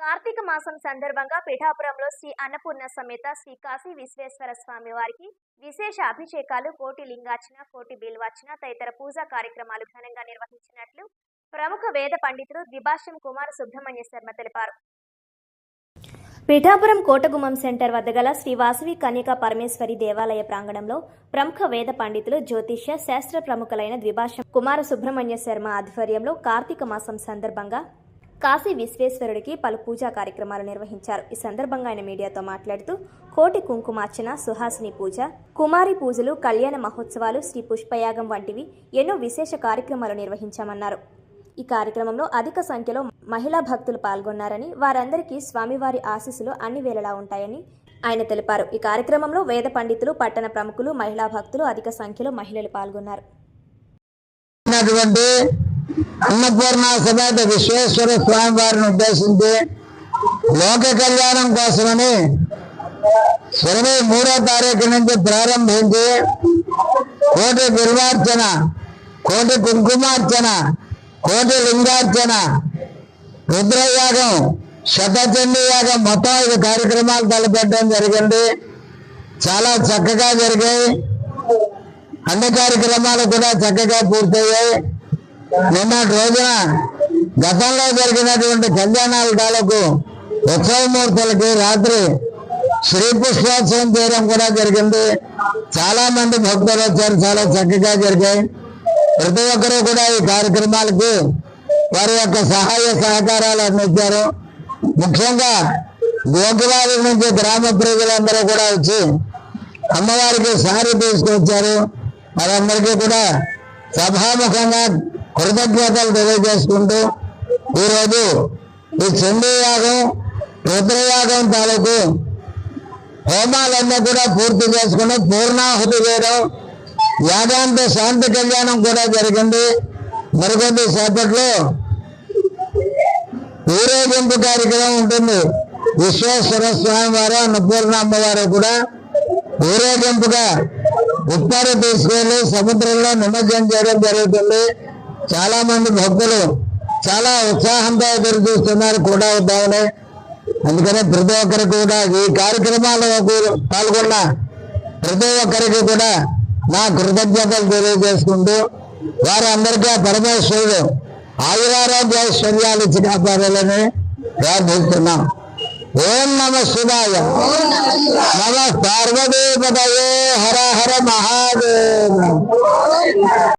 కార్తీక మాసం సందర్భంగా పిఠాపురంలో శ్రీ అన్నపూర్ణ సమేత శ్రీ కాశీ విశ్వేశ్వర స్వామి వారికి విశేష అభిషేకాలు కోటి లింగార్చన కోటి బిల్వార్చన తదితర పూజా కార్యక్రమాలు ఘనంగా నిర్వహించినట్లు ప్రముఖ వేద పండితులు ద్విభాష్యం కుమార సుబ్రహ్మణ్య శర్మ తెలిపారు. పిఠాపురం కోటగుమ్మం సెంటర్ వద్ద గల శ్రీ వాసవి కన్యకా పరమేశ్వరి దేవాలయ ప్రాంగణంలో ప్రముఖ వేద పండితులు జ్యోతిష్య శాస్త్ర ప్రముఖులైన ద్విభాషం కుమార సుబ్రహ్మణ్య శర్మ ఆధ్వర్యంలో కార్తీక మాసం సందర్భంగా కాశీ విశ్వేశ్వరుడికి పలు పూజా కార్యక్రమాలు నిర్వహించారు. ఈ సందర్భంగా ఆయన మీడియాతో మాట్లాడుతూ కోటి కుంకుమార్చన సుహాసిని పూజ కుమారి పూజలు కళ్యాణ మహోత్సవాలు శ్రీ పుష్పయాగం వంటివి ఎన్నో విశేష కార్యక్రమాలు నిర్వహించామన్నారు. ఈ కార్యక్రమంలో అధిక సంఖ్యలో మహిళా భక్తులు పాల్గొన్నారని వారందరికీ స్వామివారి ఆశీస్సులు అన్ని వేళలా ఉంటాయని ఆయన తెలిపారు. ఈ కార్యక్రమంలో వేద పండితులు పట్టణ ప్రముఖులు మహిళా భక్తులు అధిక సంఖ్యలో మహిళలు పాల్గొన్నారు. అన్నపూర్ణ సమేత విశ్వేశ్వర స్వామి వారిని ఉద్దేశించి లోక కళ్యాణం కోసమని ఇరవై మూడో తారీఖు నుంచి ప్రారంభించి కోటి బిల్వార్చన కోటి కుంకుమార్చన కోటి లింగార్చన రుద్రయాగం శతచండీ యాగం మొత్తం ఐదు కార్యక్రమాలు తలపెట్టడం జరిగింది. చాలా చక్కగా జరిగాయి. అన్ని కార్యక్రమాలు కూడా చక్కగా పూర్తయ్యాయి. నిన్నటి రోజున గతంలో జరిగినటువంటి కళ్యాణాల తాలూకు ఉత్సవమూర్తులకి రాత్రి శ్రీ పుష్పోత్సవం చేయడం కూడా జరిగింది. చాలా మంది భక్తులు వచ్చారు చాలా చక్కగా జరిగాయి. ప్రతి ఒక్కరూ కూడా ఈ కార్యక్రమాలకి వారి యొక్క సహాయ సహకారాలు అందించారు. ముఖ్యంగా గోకులాల నుంచి గ్రామ ప్రజలందరూ కూడా వచ్చి అమ్మవారికి సారి తీసుకొచ్చారు. వారందరికీ కూడా సభాముఖంగా కృతజ్ఞతలు తెలియజేసుకుంటూ ఈరోజు ఈ చండీ యాగం రుద్రయాగం తాలూకు హోమాలన్నీ కూడా పూర్తి చేసుకుని పూర్ణాహుతి చేయడం యాగాంత శాంతి కళ్యాణం కూడా జరిగింది. మరికొద్ది సేపట్లో ఊరేగింపు కార్యక్రమం ఉంటుంది. విశ్వేశ్వర స్వామి వారు అన్నపూర్ణ అమ్మవారు కూడా ఊరేగింపుగా ఉప్పారు తీసుకెళ్ళి సముద్రంలో నిమజ్జనం చేయడం జరుగుతుంది. చాలా మంది భక్తులు చాలా ఉత్సాహంతో ఎదురు చూస్తున్నారు కూడా ఉద్దామని అందుకనే ప్రతి ఒక్కరికి కూడా ఈ కార్యక్రమాల్లో పాల్గొన్న ప్రతి ఒక్కరికి కూడా నా కృతజ్ఞతలు తెలియజేసుకుంటూ వారందరికీ అందరికీ పరమేశ్వరుడు ఆయురారోగ్య ఐశ్వర్యాలు ఇచ్చి కాపాడాలని ప్రార్థిస్తున్నాం. ఓం నమ శివాయ. నమ పార్వతీపదయే హర హర మహాదేవ.